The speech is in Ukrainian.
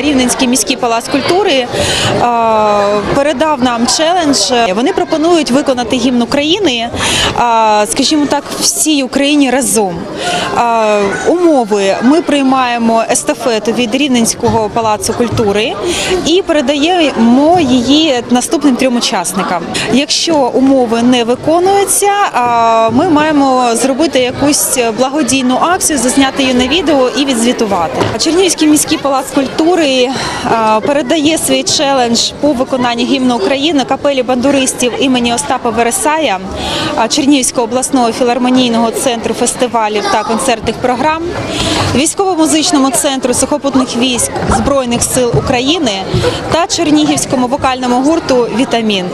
Рівненський міський палац культури е, передав нам челендж. Вони пропонують виконати гімн України, е, скажімо так, всій Україні разом. Е, Умови ми приймаємо естафету від Рівненського палацу культури і передаємо її наступним трьом учасникам. Якщо умови не виконуються, ми маємо зробити якусь благодійну акцію, зазняти її на відео і відзвітувати. Чернігівський міський палац культури е, передає свій челендж по виконанню гімну України капелі бандуристів імені Остапа Вересая е, Чернігівського обласного філармонійного центру фестивалів та концертних програм, військово-музичному центру сухопутних військ Збройних сил України та Чернігівському вокальному гурту Вітамін.